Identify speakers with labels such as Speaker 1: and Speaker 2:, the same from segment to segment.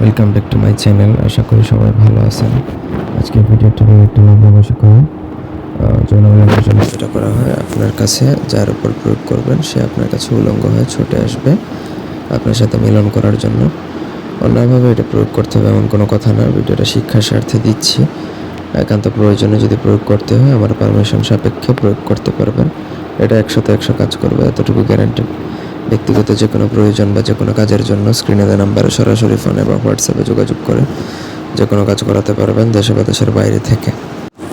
Speaker 1: Welcome back to my channel আশা করি সবাই ভালো আছেন। আজকের ভিডিওটি একটি নববশীকরণ যৌনমিলনের জন্য যেটা করা হয় আপনার কাছে, যার উপর প্রয়োগ করবেন, সে আপনার কাছে উলঙ্গ হয়ে ছুটে আসবে আপনার সাথে মিলন করার জন্য। অন্যভাবে এটা প্রয়োগ করতে হবে এমন কোনো কথা না। ভিডিওটা শিক্ষার স্বার্থে দিচ্ছি। একান্ত প্রয়োজনে যদি প্রয়োগ করতে হয়, আমার পারমিশন সাপেক্ষে প্রয়োগ করতে পারবেন। এটা একশোতে একশো কাজ করবে, এতটুকু গ্যারান্টেড ব্যক্তিগত যে কোনো প্রয়োজন বা যে কোনো কাজের জন্য স্ক্রিনে দেওয়া নাম্বারে সরাসরি ফোনে বা হোয়াটসঅ্যাপে যোগাযোগ করে যে কোনো কাজ করাতে পারবেন দেশে বা দেশের বাইরে থেকে।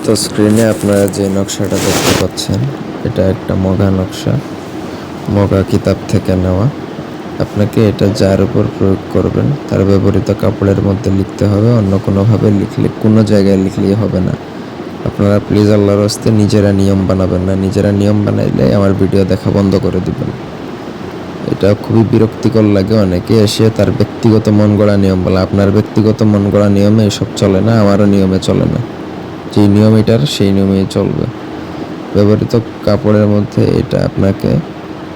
Speaker 1: তো স্ক্রিনে আপনারা যে নকশাটা দেখতে পাচ্ছেন, এটা একটা মগা নকশা, মগা কিতাব থেকে নেওয়া। আপনাকে এটা যার উপর প্রয়োগ করবেন, তার ব্যবহৃত কাপড়ের মধ্যে লিখতে হবে, অন্য কোনোভাবে লিখলে, কোনো জায়গায় লিখলেই হবে না। আপনারা প্লিজ আল্লাহর হস্তে নিজেরা নিয়ম বানাবেন না, নিজেরা নিয়ম বানাইলে আমার ভিডিও দেখা বন্ধ করে দিবেন। এটা খুবই বিরক্তিকর লাগে অনেকে এসে তার ব্যক্তিগত মন গড়া নিয়ম বলে, আপনার ব্যক্তিগত মন গড়া নিয়মে এসব চলে না, আমারও নিয়মে চলে না। যেই নিয়ম এটার, সেই নিয়মেই চলবে। ব্যবহৃত কাপড়ের মধ্যে এটা আপনাকে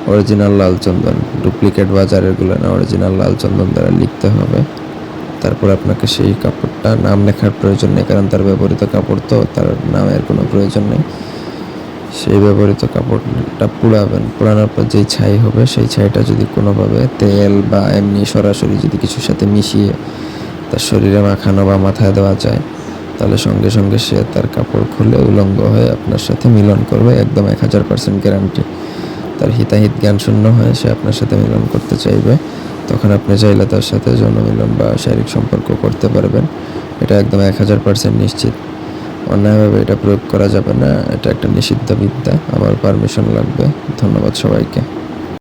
Speaker 1: অরিজিনাল লাল চন্দন ডুপ্লিকেট বাজারেরগুলো না অরিজিনাল লাল চন্দন দ্বারা লিখতে হবে। তারপর আপনাকে সেই কাপড়টা, নাম লেখার প্রয়োজন নেই, কারণ তার ব্যবহৃত কাপড় তো, তার নামের কোনো প্রয়োজন নেই। সেই ব্যবহৃত কাপড়টা পুড়াবেন। পুরানোর পর যেই ছাই হবে, সেই ছাইটা যদি কোনোভাবে তেল বা এমনি সরাসরি যদি কিছুর সাথে মিশিয়ে তার শরীরে মাখানো বা মাথায় দেওয়া যায়, তাহলে সঙ্গে সঙ্গে সে তার কাপড় খুলে উলঙ্গ হয়ে আপনার সাথে মিলন করবে, একদম এক হাজার পার্সেন্ট গ্যারান্টি। তার হিতাহিত জ্ঞান শূন্য হয়ে সে আপনার সাথে মিলন করতে চাইবে। তখন আপনি চাইলে তার সাথে যৌন মিলন বা শারীরিক সম্পর্ক করতে পারবেন। এটা একদম এক হাজার পার্সেন্ট নিশ্চিত। অন্যায়ভাবে এটা প্রয়োগ করা যাবে না। এটা একটা নিষিদ্ধ বিদ্যা। আমার পারমিশন লাগবে। ধন্যবাদ সবাইকে।